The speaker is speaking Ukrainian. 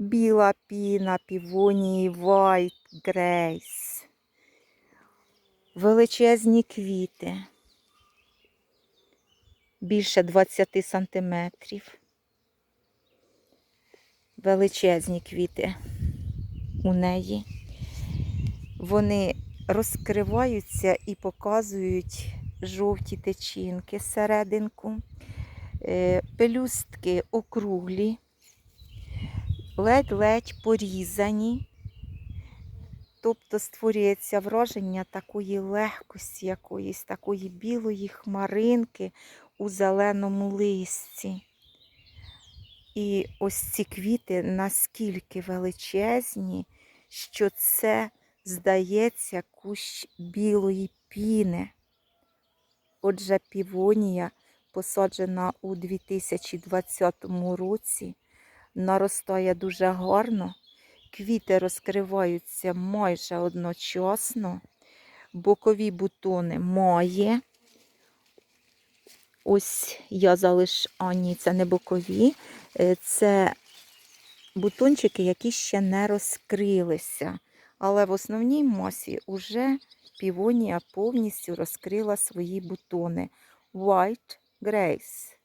Біла піна півонії White Grace. Величезні квіти. Більше 20 сантиметрів. Величезні квіти у неї. Вони розкриваються і показують жовті течінки серединку. Е, Пелюстки округлі, ледь-ледь порізані. Тобто створюється враження такої легкості, якоїсь такої білої хмаринки у зеленому листі. І ось ці квіти наскільки величезні, що це здається кущ білої піни. Отже, півонія, посаджена у 2020 році, наростає дуже гарно. Квіти розкриваються майже одночасно. Бокові бутони має. Ось я залиш, а ні, це не бокові. Е, Це бутончики, які ще не розкрилися. Але в основній масі вже півонія повністю розкрила свої бутони. White Grace.